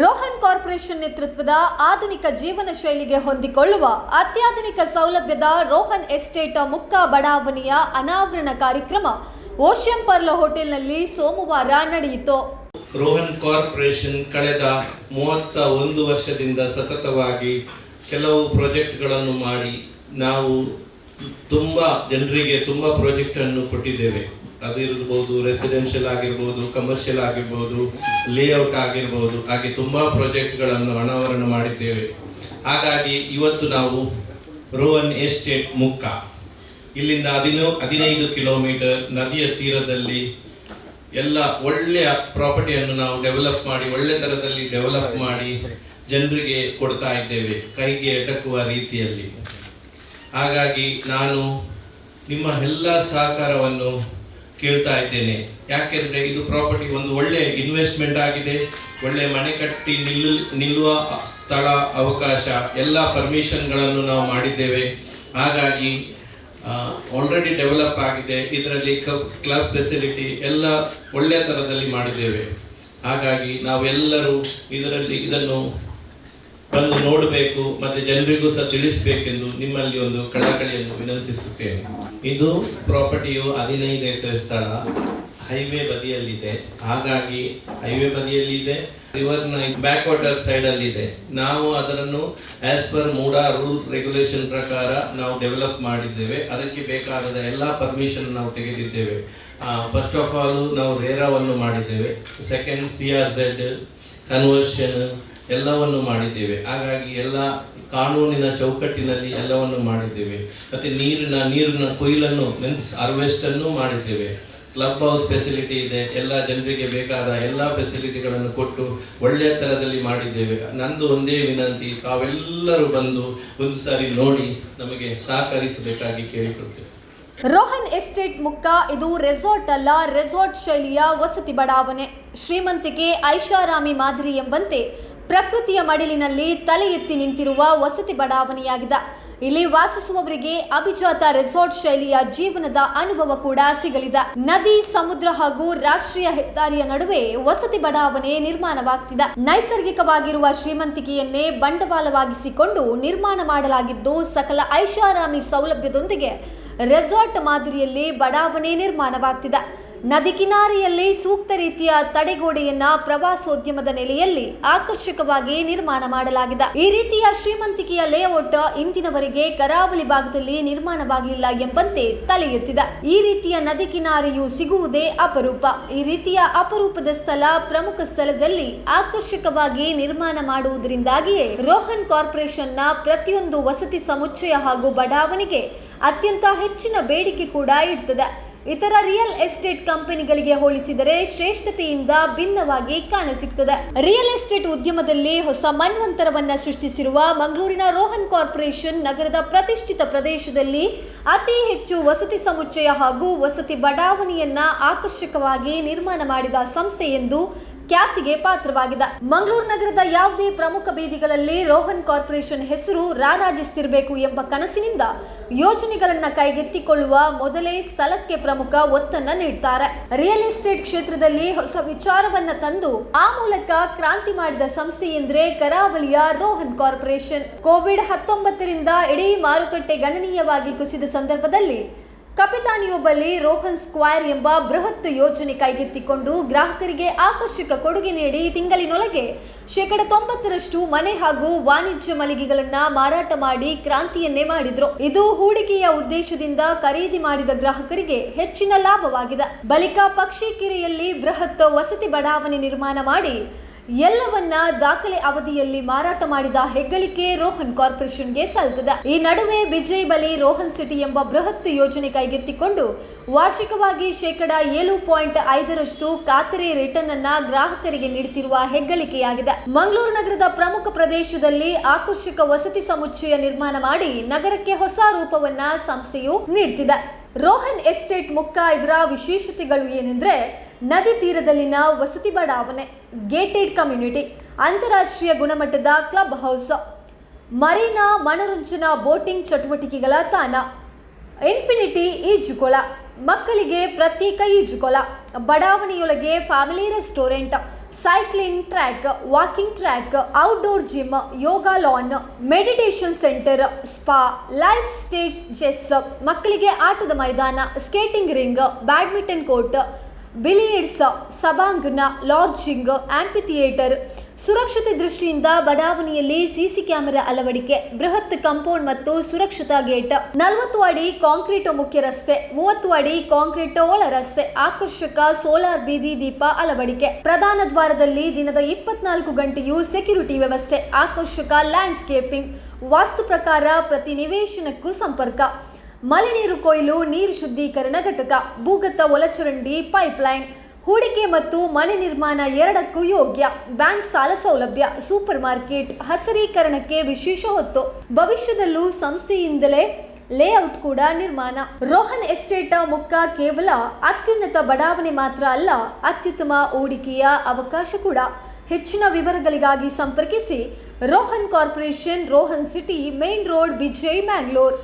Rohan corporation ನೇತೃತ್ವದ ಆಧುನಿಕ ಜೀವನ ಶೈಲಿಗೆ ಹೊಂದಿಕೊಳ್ಳುವ ಅತ್ಯಾಧುನಿಕ ಸೌಲಭ್ಯದ ರೋಹನ್ ಎಸ್ಟೇಟ್ ಮುಕ್ಕ ಬಡಾವಣೆಯ ಅನಾವರಣ ಕಾರ್ಯಕ್ರಮ ಓಷಿಯಂ ಪರ್ಲ ಹೋಟೆಲ್ನಲ್ಲಿ ಸೋಮವಾರ ನಡೆಯಿತು. ರೋಹನ್ ಕಾರ್ಪೊರೇಷನ್ ಕಳೆದ ಮೂವತ್ತ ಒಂದು ವರ್ಷದಿಂದ ಸತತವಾಗಿ ಕೆಲವು ಪ್ರಾಜೆಕ್ಟ್ಗಳನ್ನು ಮಾಡಿ ನಾವು ತುಂಬ ಜನರಿಗೆ ತುಂಬ ಪ್ರಾಜೆಕ್ಟನ್ನು ಕೊಟ್ಟಿದ್ದೇವೆ. ಅದು ಇರ್ಬೋದು ರೆಸಿಡೆನ್ಷಿಯಲ್ ಆಗಿರ್ಬೋದು ಕಮರ್ಷಿಯಲ್ ಆಗಿರ್ಬೋದು ಲೇಔಟ್ ಆಗಿರ್ಬೋದು, ಹಾಗೆ ತುಂಬ ಪ್ರಾಜೆಕ್ಟ್ಗಳನ್ನು ಅನಾವರಣ ಮಾಡಿದ್ದೇವೆ. ಹಾಗಾಗಿ ಇವತ್ತು ನಾವು ರೋವನ್ ಎಸ್ಟೇಟ್ ಮುಕ್ಕ. ಇಲ್ಲಿಂದ ಹದಿನೋ, ಹದಿನೈದು ಕಿಲೋಮೀಟರ್ ನದಿಯ ತೀರದಲ್ಲಿ ಎಲ್ಲ ಒಳ್ಳೆಯ ಪ್ರಾಪರ್ಟಿಯನ್ನು ನಾವು ಡೆವಲಪ್ ಮಾಡಿ, ಒಳ್ಳೆ ತರದಲ್ಲಿ ಡೆವಲಪ್ ಮಾಡಿ ಜನರಿಗೆ ಕೊಡ್ತಾ ಇದ್ದೇವೆ, ಕೈಗೆ ಎಟಕುವ ರೀತಿಯಲ್ಲಿ. ಹಾಗಾಗಿ ನಾನು ನಿಮ್ಮ ಎಲ್ಲ ಸಹಕಾರವನ್ನು ಕೇಳ್ತಾ ಇದ್ದೇನೆ. ಯಾಕೆಂದ್ರೆ ಇದು ಪ್ರಾಪರ್ಟಿ ಒಂದು ಒಳ್ಳೆ ಇನ್ವೆಸ್ಟ್ಮೆಂಟ್ ಆಗಿದೆ. ಒಳ್ಳೆ ಮನೆ ಕಟ್ಟಿ ನಿಲ್ಲು, ನಿಲ್ಲುವ ಸ್ಥಳ, ಅವಕಾಶ, ಎಲ್ಲ ಪರ್ಮಿಷನ್ಗಳನ್ನು ನಾವು ಮಾಡಿದ್ದೇವೆ. ಹಾಗಾಗಿ ಆಲ್ರೆಡಿ ಡೆವಲಪ್ ಆಗಿದೆ. ಇದರಲ್ಲಿ ಕ್ಲಬ್ ಫೆಸಿಲಿಟಿ ಎಲ್ಲ ಒಳ್ಳೆಯ ಥರದಲ್ಲಿ ಮಾಡಿದ್ದೇವೆ. ಹಾಗಾಗಿ ನಾವೆಲ್ಲರೂ ಇದರಲ್ಲಿ, ಇದನ್ನು ಬಂದು ನೋಡಬೇಕು ಮತ್ತೆ ಜನರಿಗೂ ಸಹ ತಿಳಿಸಬೇಕೆಂದು ನಿಮ್ಮಲ್ಲಿ ಒಂದು ಕಳಕಳಿಯನ್ನು ವಿನಂತಿಸುತ್ತೇನೆ. ಇದು ಪ್ರಾಪರ್ಟಿಯು ಹದಿನೈದು ಎಕರೆ ಸ್ಥಳ. ಹೈವೇ ಬದಿಯಲ್ಲಿದೆ. ಹಾಗಾಗಿ ಹೈವೇ ಬದಿಯಲ್ಲಿದೆ. ರಿವರ್ನ ಬ್ಯಾಕ್ ವಾಟರ್ ಸೈಡ್ ಅಲ್ಲಿ ಇದೆ ನಾವು ಅದನ್ನು as per MUDA rule regulation ಪ್ರಕಾರ ನಾವು ಡೆವಲಪ್ ಮಾಡಿದ್ದೇವೆ. ಅದಕ್ಕೆ ಬೇಕಾದ ಎಲ್ಲ ಪರ್ಮಿಷನ್ ನಾವು ತೆಗೆದಿದ್ದೇವೆ. ಫಸ್ಟ್ ಆಫ್ ಆಲ್ ನಾವು ರೇರಾವನ್ನು ಮಾಡಿದ್ದೇವೆ. Second C R Z conversion ಎಲ್ಲವನ್ನು ಮಾಡಿದ್ದೇವೆ. ಹಾಗಾಗಿ ಎಲ್ಲ ಕಾನೂನಿನ ಚೌಕಟ್ಟಿನಲ್ಲಿ ಎಲ್ಲವನ್ನು ಮಾಡಿದ್ದೇವೆ. ಮತ್ತೆ ನೀರಿನ ನೀರಿನ ಕೊಯ್ಲನ್ನು ಮೀನ್ಸ್ ಹಾರ್ವೆಸ್ಟ್ ಅನ್ನು ಮಾಡಿದ್ದೇವೆ. ಕ್ಲಬ್ ಹೌಸ್ ಫೆಸಿಲಿಟಿ ಇದೆ. ಎಲ್ಲ ಜನರಿಗೆ ಬೇಕಾದ ಎಲ್ಲ ಫೆಸಿಲಿಟಿಗಳನ್ನು ಕೊಟ್ಟು ಒಳ್ಳೆಯ ಥರದಲ್ಲಿ ಮಾಡಿದ್ದೇವೆ. ನಂದು ಒಂದೇ ವಿನಂತಿ, ತಾವೆಲ್ಲರೂ ಬಂದು ಒಂದು ಸಾರಿ ನೋಡಿ ನಮಗೆ ಸಹಕರಿಸಬೇಕಾಗಿ ಕೇಳಿಕೊಳ್ತೇವೆ. ರೋಹನ್ ಎಸ್ಟೇಟ್ ಮುಕ್ಕ ಇದು ರೆಸಾರ್ಟ್ ಅಲ್ಲ, ರೆಸಾರ್ಟ್ ಶೈಲಿಯ ವಸತಿ ಬಡಾವಣೆ. ಶ್ರೀಮಂತಿಕೆ ಐಷಾರಾಮಿ ಮಾದರಿ ಎಂಬಂತೆ ಪ್ರಕೃತಿಯ ಮಡಿಲಿನಲ್ಲಿ ತಲೆ ಎತ್ತಿ ನಿಂತಿರುವ ವಸತಿ ಬಡಾವಣೆಯಾಗಿದೆ. ಇಲ್ಲಿ ವಾಸಿಸುವವರಿಗೆ ಅಭಿಜಾತ ರೆಸಾರ್ಟ್ ಶೈಲಿಯ ಜೀವನದ ಅನುಭವ ಕೂಡ ಸಿಗಲಿದೆ. ನದಿ, ಸಮುದ್ರ ಹಾಗೂ ರಾಷ್ಟ್ರೀಯ ಹೆದ್ದಾರಿಯ ನಡುವೆ ವಸತಿ ಬಡಾವಣೆ ನಿರ್ಮಾಣವಾಗ್ತಿದೆ. ನೈಸರ್ಗಿಕವಾಗಿರುವ ಶ್ರೀಮಂತಿಕೆಯನ್ನೇ ಬಂಡವಾಳವಾಗಿಸಿಕೊಂಡು ನಿರ್ಮಾಣ ಮಾಡಲಾಗಿದ್ದು, ಸಕಲ ಐಷಾರಾಮಿ ಸೌಲಭ್ಯದೊಂದಿಗೆ ರೆಸಾರ್ಟ್ ಮಾದರಿಯಲ್ಲಿ ಬಡಾವಣೆ ನಿರ್ಮಾಣವಾಗ್ತಿದೆ. ನದಿ ಕಿನಾರೆಯಲ್ಲಿ ಸೂಕ್ತ ರೀತಿಯ ತಡೆಗೋಡೆಯನ್ನ ಪ್ರವಾಸೋದ್ಯಮದ ನೆಲೆಯಲ್ಲಿ ಆಕರ್ಷಕವಾಗಿ ನಿರ್ಮಾಣ ಮಾಡಲಾಗಿದೆ. ಈ ರೀತಿಯ ಶ್ರೀಮಂತಿಕೆಯ ಲೇಔಟ್ ಇಂದಿನವರೆಗೆ ಕರಾವಳಿ ಭಾಗದಲ್ಲಿ ನಿರ್ಮಾಣವಾಗಲಿಲ್ಲ ಎಂಬಂತೆ ತಲೆ ಎತ್ತಿದೆ ಈ ರೀತಿಯ ನದಿ ಕಿನಾರೆಯು ಸಿಗುವುದೇ ಅಪರೂಪ. ಈ ರೀತಿಯ ಅಪರೂಪದ ಸ್ಥಳ ಪ್ರಮುಖ ಸ್ಥಳದಲ್ಲಿ ಆಕರ್ಷಕವಾಗಿ ನಿರ್ಮಾಣ ಮಾಡುವುದರಿಂದಾಗಿಯೇ ರೋಹನ್ ಕಾರ್ಪೊರೇಷನ್ನ ಪ್ರತಿಯೊಂದು ವಸತಿ ಸಮುಚ್ಚಯ ಹಾಗೂ ಬಡಾವಣೆಗೆ ಅತ್ಯಂತ ಹೆಚ್ಚಿನ ಬೇಡಿಕೆ ಕೂಡ ಇಡ್ತದೆ ಇತರ ರಿಯಲ್ ಎಸ್ಟೇಟ್ ಕಂಪನಿಗಳಿಗೆ ಹೋಲಿಸಿದರೆ ಶ್ರೇಷ್ಠತೆಯಿಂದ ಭಿನ್ನವಾಗಿ ಕಾಣಸಿಗ್ತದೆ. ರಿಯಲ್ ಎಸ್ಟೇಟ್ ಉದ್ಯಮದಲ್ಲಿ ಹೊಸ ಮನ್ವಂತರವನ್ನ ಸೃಷ್ಟಿಸಿರುವ ಮಂಗಳೂರಿನ ರೋಹನ್ ಕಾರ್ಪೊರೇಷನ್ ನಗರದ ಪ್ರತಿಷ್ಠಿತ ಪ್ರದೇಶದಲ್ಲಿ ಅತಿ ಹೆಚ್ಚು ವಸತಿ ಸಮುಚ್ಚಯ ಹಾಗೂ ವಸತಿ ಬಡಾವಣೆಯನ್ನ ಆಕರ್ಷಕವಾಗಿ ನಿರ್ಮಾಣ ಮಾಡಿದ ಸಂಸ್ಥೆ ಎಂದು ಖ್ಯಾತಿಗೆ ಪಾತ್ರವಾಗಿದೆ. ಮಂಗಳೂರು ನಗರದ ಯಾವುದೇ ಪ್ರಮುಖ ಬೀದಿಗಳಲ್ಲಿ ರೋಹನ್ ಕಾರ್ಪೊರೇಷನ್ ಹೆಸರು ರಾರಾಜಿಸ್ತಿರಬೇಕು ಎಂಬ ಕನಸಿನಿಂದ ಯೋಜನೆಗಳನ್ನ ಕೈಗೆತ್ತಿಕೊಳ್ಳುವ ಮೊದಲೇ ಸ್ಥಳಕ್ಕೆ ಪ್ರಮುಖ ಒತ್ತನ್ನ ನೀಡ್ತಾರೆ. ರಿಯಲ್ ಎಸ್ಟೇಟ್ ಕ್ಷೇತ್ರದಲ್ಲಿ ಹೊಸ ವಿಚಾರವನ್ನ ತಂದು ಆ ಮೂಲಕ ಕ್ರಾಂತಿ ಮಾಡಿದ ಸಂಸ್ಥೆ ಎಂದ್ರೆ ಕರಾವಳಿಯ ರೋಹನ್ ಕಾರ್ಪೊರೇಷನ್. ಕೋವಿಡ್ ಹತ್ತೊಂಬತ್ತರಿಂದ ಇಡೀ ಮಾರುಕಟ್ಟೆ ಗಣನೀಯವಾಗಿ ಕುಸಿದ ಸಂದರ್ಭದಲ್ಲಿ ಕಪಿತಾನಿಯೊಬ್ಬಲ್ಲಿ ರೋಹನ್ ಸ್ಕ್ವೈರ್ ಎಂಬ ಬೃಹತ್ ಯೋಜನೆ ಕೈಗೆತ್ತಿಕೊಂಡು ಗ್ರಾಹಕರಿಗೆ ಆಕರ್ಷಕ ಕೊಡುಗೆ ನೀಡಿ ತಿಂಗಳಿನೊಳಗೆ ಶೇಕಡ ತೊಂಬತ್ತರಷ್ಟು ಮನೆ ಹಾಗೂ ವಾಣಿಜ್ಯ ಮಳಿಗೆಗಳನ್ನ ಮಾರಾಟ ಮಾಡಿ ಕ್ರಾಂತಿಯನ್ನೇ ಮಾಡಿದ್ರು. ಇದು ಹೂಡಿಕೆಯ ಉದ್ದೇಶದಿಂದ ಖರೀದಿ ಮಾಡಿದ ಗ್ರಾಹಕರಿಗೆ ಹೆಚ್ಚಿನ ಲಾಭವಾಗಿದೆ. ಬಳಿಕ ಪಕ್ಷಿಕೆರೆಯಲ್ಲಿ ಬೃಹತ್ ವಸತಿ ಬಡಾವಣೆ ನಿರ್ಮಾಣ ಮಾಡಿ ಎಲ್ಲವನ್ನ ದಾಖಲೆ ಅವಧಿಯಲ್ಲಿ ಮಾರಾಟ ಮಾಡಿದ ಹೆಗ್ಗಳಿಕೆ ರೋಹನ್ ಕಾರ್ಪೊರೇಷನ್ಗೆ ಸಲ್ತದೆ. ಈ ನಡುವೆ ವಿಜಯ್ ಬಲಿ ರೋಹನ್ ಸಿಟಿ ಎಂಬ ಬೃಹತ್ ಯೋಜನೆ ಕೈಗೆತ್ತಿಕೊಂಡು ವಾರ್ಷಿಕವಾಗಿ ಶೇಕಡ ಏಳು ಪಾಯಿಂಟ್ ಐದರಷ್ಟು ಖಾತರಿ ರಿಟರ್ನ್ ಅನ್ನ ಗ್ರಾಹಕರಿಗೆ ನೀಡುತ್ತಿರುವ ಹೆಗ್ಗಳಿಕೆಯಾಗಿದೆ. ಮಂಗಳೂರು ನಗರದ ಪ್ರಮುಖ ಪ್ರದೇಶದಲ್ಲಿ ಆಕರ್ಷಕ ವಸತಿ ಸಮುಚ್ಚಯ ನಿರ್ಮಾಣ ಮಾಡಿ ನಗರಕ್ಕೆ ಹೊಸ ರೂಪವನ್ನ ಸಂಸ್ಥೆಯು ನೀಡುತ್ತಿದೆ ರೋಹನ್ ಎಸ್ಟೇಟ್ ಮುಕ್ಕ ಇದರ ವಿಶೇಷತೆಗಳು ಏನೆಂದ್ರೆ ನದಿ ತೀರದಲ್ಲಿನ ವಸತಿ ಬಡಾವಣೆ ಗೇಟೆಡ್ ಕಮ್ಯುನಿಟಿ ಅಂತಾರಾಷ್ಟ್ರೀಯ ಗುಣಮಟ್ಟದ ಕ್ಲಬ್ ಹೌಸ್ ಮರೀನಾ ಮನೋರಂಜನಾ ಬೋಟಿಂಗ್ ಚಟುವಟಿಕೆಗಳ ತಾಣ ಇನ್ಫಿನಿಟಿ ಈಜುಕೊಳ, ಮಕ್ಕಳಿಗೆ ಪ್ರತ್ಯೇಕ ಈಜುಕೊಳ, ಬಡಾವಣೆಯೊಳಗೆ family restaurant cycling track walking track outdoor gym yoga lawn meditation centre spa life stage chess ಮಕ್ಕಳಿಗೆ ಆಟದ ಮೈದಾನ skating rink badminton court billiards ಸಭಾಂಗಣ, ಲಾಡ್ಜಿಂಗ್ ಆಂಪಿ ಥಿಯೇಟರ್ ಸುರಕ್ಷತೆ ದೃಷ್ಟಿಯಿಂದ ಬಡಾವಣೆಯಲ್ಲಿ ಸಿಸಿ ಕ್ಯಾಮೆರಾ ಅಳವಡಿಕೆ, ಬೃಹತ್ ಕಾಂಪೌಂಡ್ ಮತ್ತು ಸುರಕ್ಷತಾ ಗೇಟ್. ನಲವತ್ತು ಅಡಿ ಕಾಂಕ್ರೀಟ್ ಮುಖ್ಯ ರಸ್ತೆ, ಮೂವತ್ತು ಅಡಿ ಕಾಂಕ್ರೀಟ್ ಒಳ ರಸ್ತೆ, ಆಕರ್ಷಕ ಸೋಲಾರ್ ಬೀದಿ ದೀಪ ಅಳವಡಿಕೆ. ಪ್ರಧಾನ ದ್ವಾರದಲ್ಲಿ ದಿನದ ಇಪ್ಪತ್ನಾಲ್ಕು ಗಂಟೆಯೂ ಸೆಕ್ಯೂರಿಟಿ ವ್ಯವಸ್ಥೆ, ಆಕರ್ಷಕ ಲ್ಯಾಂಡ್ಸ್ಕೇಪಿಂಗ್. ವಾಸ್ತು ಪ್ರಕಾರ ಪ್ರತಿ ನಿವೇಶನಕ್ಕೂ ಸಂಪರ್ಕ. ಮಳೆ ನೀರು ಕೊಯ್ಲು, ನೀರು ಶುದ್ಧೀಕರಣ ಘಟಕ, ಭೂಗತ ಒಳಚರಂಡಿ ಪೈಪ್ಲೈನ್, ಹೂಡಿಕೆ ಮತ್ತು ಮನೆ ನಿರ್ಮಾಣ ಎರಡಕ್ಕೂ ಯೋಗ್ಯ. ಬ್ಯಾಂಕ್ ಸಾಲ ಸೌಲಭ್ಯ, ಸೂಪರ್ ಮಾರ್ಕೆಟ್, ಹಸರೀಕರಣಕ್ಕೆ ವಿಶೇಷ ಹೊತ್ತು. ಭವಿಷ್ಯದಲ್ಲೂ ಸಂಸ್ಥೆಯಿಂದಲೇ ಲೇಔಟ್ ಕೂಡ ನಿರ್ಮಾಣ. ರೋಹನ್ ಎಸ್ಟೇಟ್ ಮುಕ್ಕ ಕೇವಲ ಅತ್ಯುನ್ನತ ಬಡಾವಣೆ ಮಾತ್ರ ಅಲ್ಲ, ಅತ್ಯುತ್ತಮ ಹೂಡಿಕೆಯ ಅವಕಾಶ ಕೂಡ. ಹೆಚ್ಚಿನ ವಿವರಗಳಿಗಾಗಿ ಸಂಪರ್ಕಿಸಿ Rohan corporation, Rohan city, main road Bejai Mangalore.